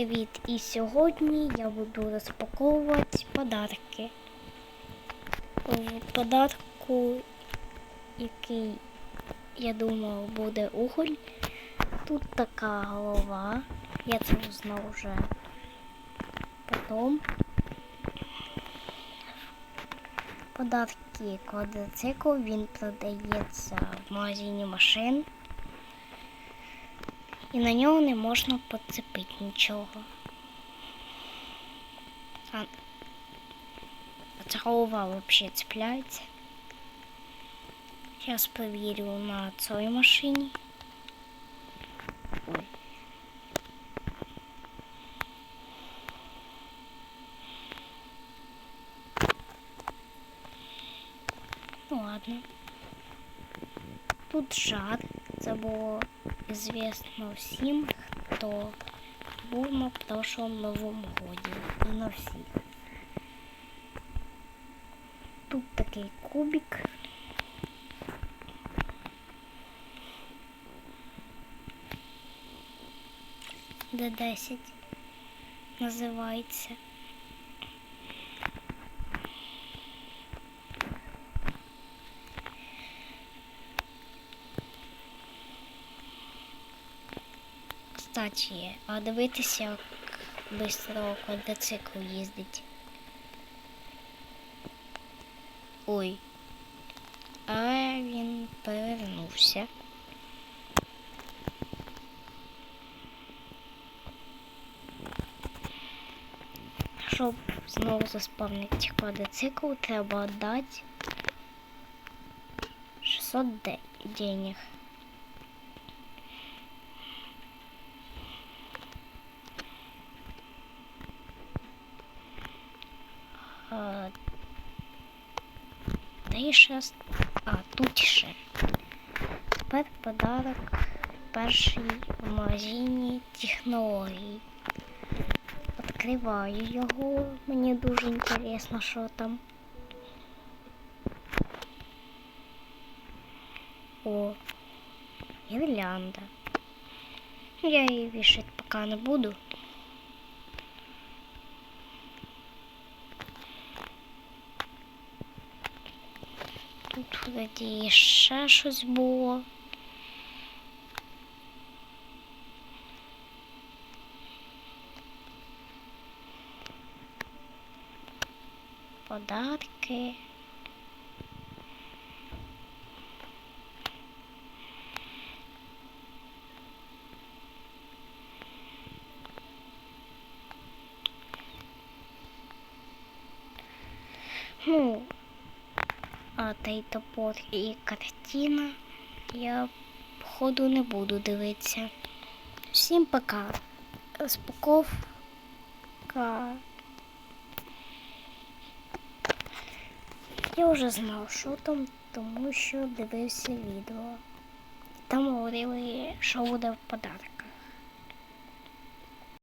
Привіт! І сьогодні я буду розпаковувати подарки. Подарку, який я думав буде уголь. Тут така голова. Я це узнав вже потім. Подарки квадроцикл, він продається в магазині машин. І на нього не можна поцепити нічого. А, ця голова взагалі цепляється. Зараз перевірю на цій машині. Ой. Ну ладно. Тут жар. Це було известно всім, хто був на прошлому Новому годі. І на всіх. Тут такий кубик. Д10 називається. Кстати, а дивитися, як швидко квадроцикл їздить. Ой. А він перевернувся. Щоб знову заспавнити квадроцикл, треба дати 600 денег. Де ще? с- А, тут ще. Тепер подарок перший в магазині технологій. Відкриваю його. Мені дуже інтересно, що там. О, гірлянда. Я її вішати поки не буду. Тут вроді ще щось було. Подарки. Ну, а та й топор і картина я походу не буду дивитися. Всім пока. Розпаковка. Я вже знав, що там, тому що дивився відео. Там говорили, що буде в подарок.